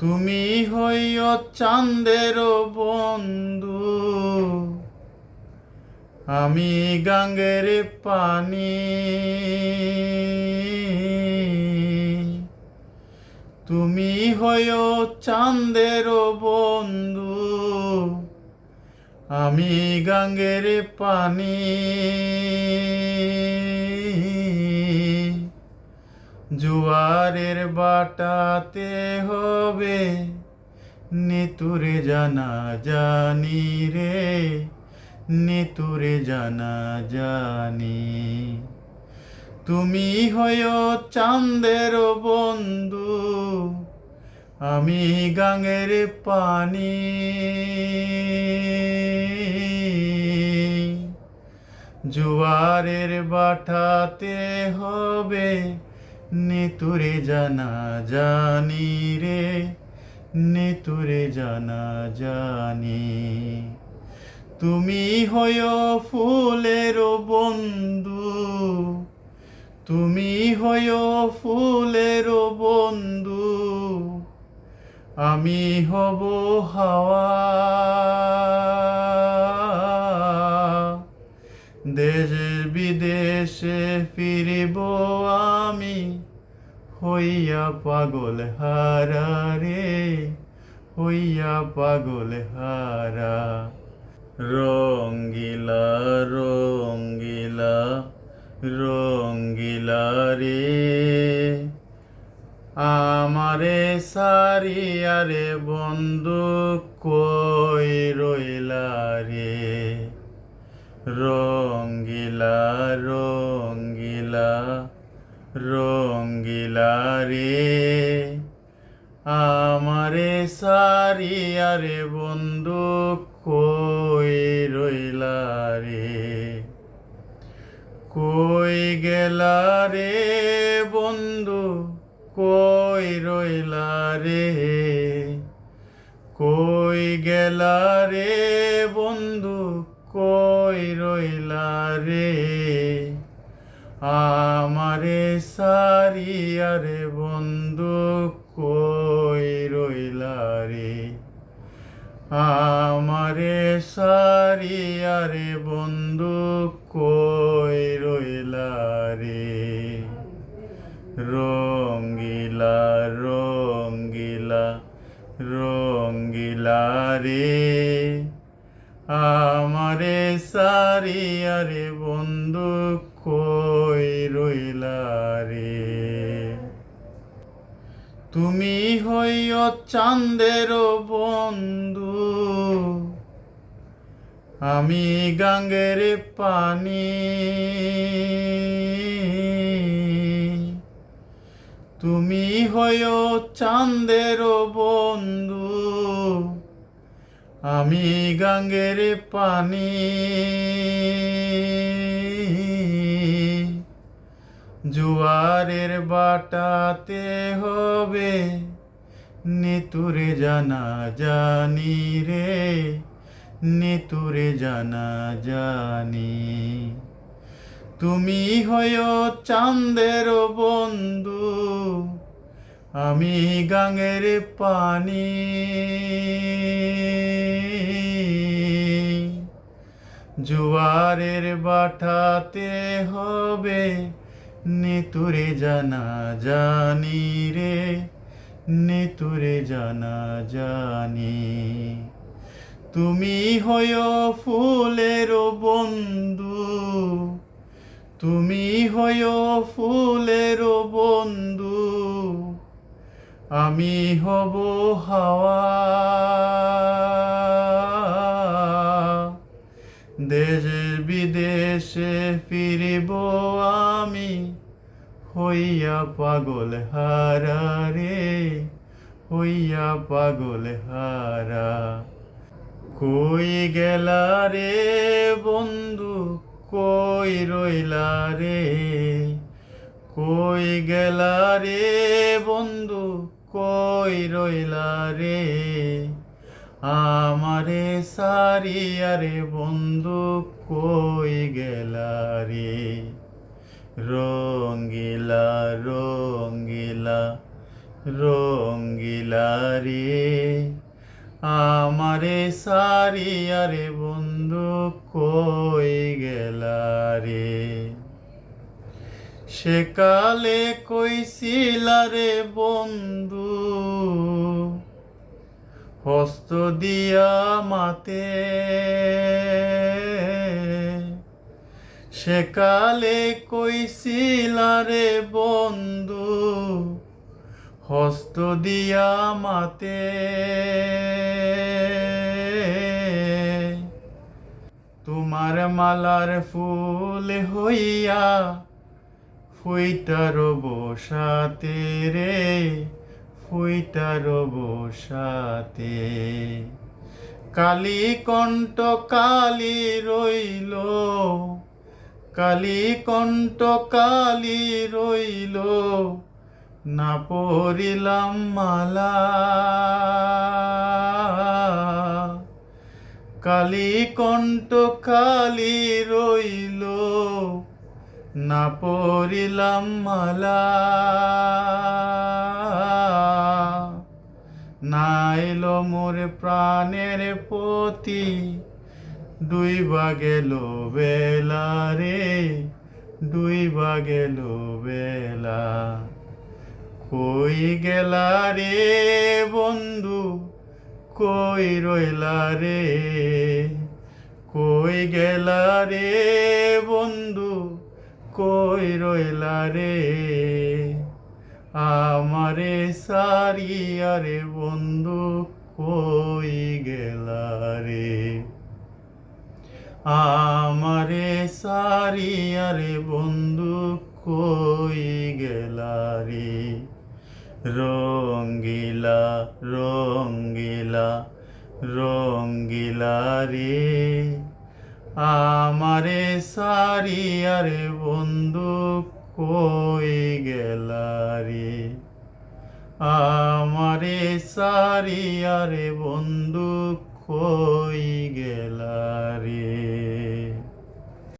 তুমি হইও চাঁদের বন্ধু। আমি গাঙ্গের পানি। তুমি হইও চাঁদের বন্ধু। আমি গাঙ্গের পানি। জুয়ারের বাটাতে হবে, নিতুরে জানা জানি রে, নিতুরে জানা জানি। তুমি হইও চাঁদের বন্ধু, আমি গাঙের পানি। জুয়ারের বাটাতে হবে নিতুরে জানা জানি রে নিতুরে জানা জানি। তুমি হইও ফুলের বন্ধু, তুমি হইও ফুলের বন্ধু, আমি হব হাওয়া। দেশে বিদেশে ফিরিব আমি, হইয়া পাগল হারা রে, হইয়া পাগল হারা। রঙ্গিলা রঙ্গিলা রঙ্গিলা রে, আমারে সারিয়ারে বন্ধু কই রইলা রে? রঙ্গিলা রঙ্গিলা রঙ্গিলা রে। আমারে সারিয়ারে বন্ধু, কই রইলা রে? কই গেলা রে বন্ধু, কই রইলা রে? কই গেলা রে বন্ধু রে আমারে সারিয়ারে বন্ধু কই রইলা রে? আমারে সারিয়ারে বন্ধু কই রইলা রে? রঙ্গিলা রঙ্গিলা রঙ্গিলা রে। আমারে সারিয়ারে বন্ধু কই রইলা রে? তুমি হইও চাঁদের বন্ধু। আমি গাঙ্গের পানি। তুমি হইও চাঁদের বন্ধু। আমি গাঙ্গের পানি। জুয়ারের বাটাতে হবে, নিতুরে জানা জানি রে, নিতুরে জানা জানি। তুমি হইও চাঁদের বন্ধু, আমি গাঙের পানি। জুয়ারের বাটাতে হবে, নেতুরে জানা জানি রে, নেতুরে জানা জানি। তুমি হইও ফুলের বন্ধু, তুমি হইও ফুলের বন্ধু, আমি হব হাওয়া। বিদেশে ফিরিব আমি, হইয়া পাগল হারা রে, হইয়া পাগল হারা। কই গেলা রে বন্ধু, কই রইলা রে? কই গেলা রে বন্ধু, কই রইলা রে? আমারে সারিয়ারে বন্ধু কই গেলা রে? রঙ্গিলা রঙ্গিলা রঙ্গিলা রে। আমারে সারিয়া রে বন্ধু কই গেলা রে? সেকালে কইছিলা রে বন্ধু হস্ত দিয়া মাতে। সেকালে কইছিলা রে বন্ধু, হস্ত দিয়া মাতে। তোমার মালার ফুল হইয়া ফুইটার বসাতে রে। ফুইটার বসাতে। কালী কণ্ঠ কালী রইল কালী কণ্ঠ কালী রইল, না পড়িলাম মালা। কালী কণ্ঠ কালী রইল, না পড়িলাম মালা। প্রাণের পতি দুই গেল বেলা রে, দুই গেল বেলা কই গেলা রে বন্ধু, কই রইলা রে? কই গেলা রে বন্ধু, কই রইলা রে? আমারে সারিয়া রে বন্ধু কই গেলা রে আমারে সারিয়া রে বন্ধু কই গেলা রে রঙ্গিলা রঙ্গিলা রঙ্গিলা রে আমারে সারিয়া রে বন্ধু কই গেলা রে আমারে সারিয়া রে বন্ধু খই গেলা রে?